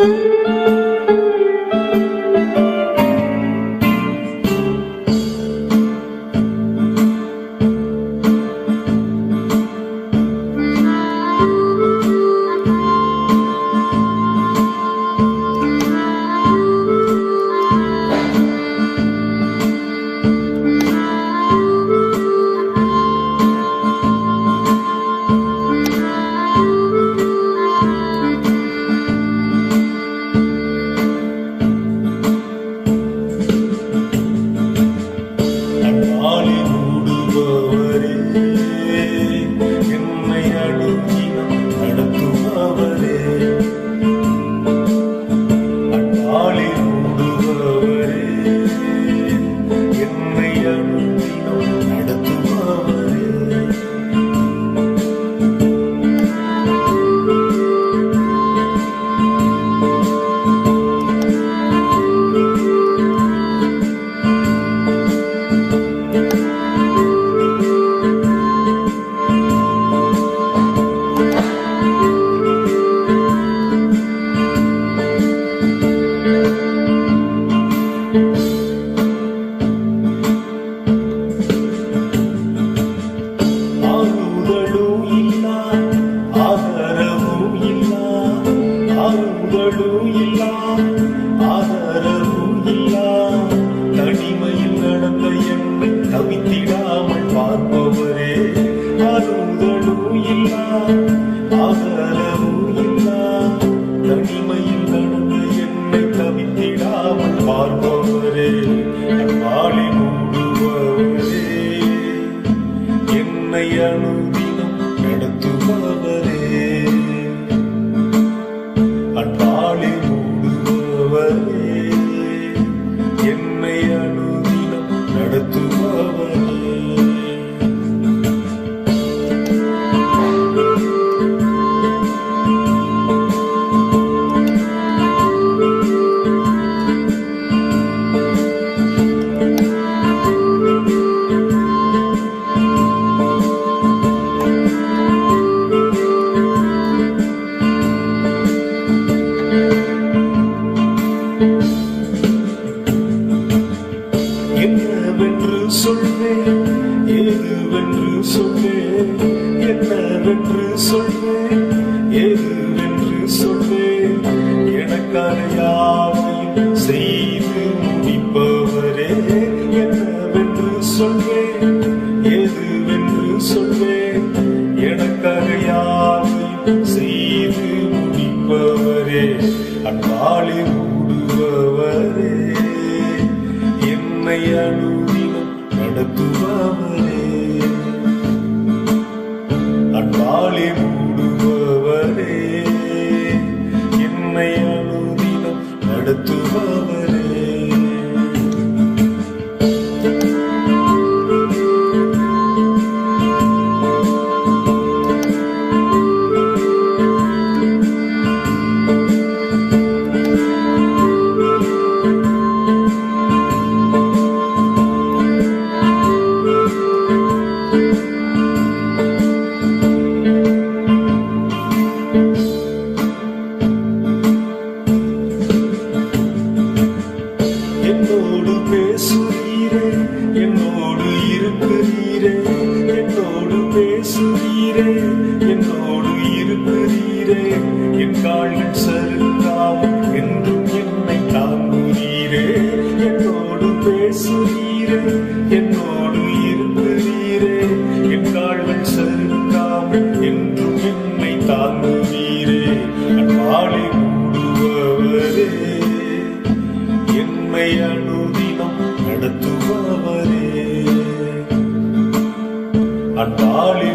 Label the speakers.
Speaker 1: Música me llaman எதுவென்று சொல்வேன் எதுவென்று சொல்வேன் எனக்கான யாவையும் செய்து முடிப்பவரே என்னவென்று சொல்வேன் எதுவென்று சொல்வேன் எனக்கான யாவையும் செய்து முடிப்பவரே அன்பாலே மூடுபவரே. என்னை அணுதினம் நடத்துபவரே. lembro. என்னோடு பேசுகிறே என்னோடு இருக்கிறீரே என்னோடு பேசுகிறே. அன்பாளி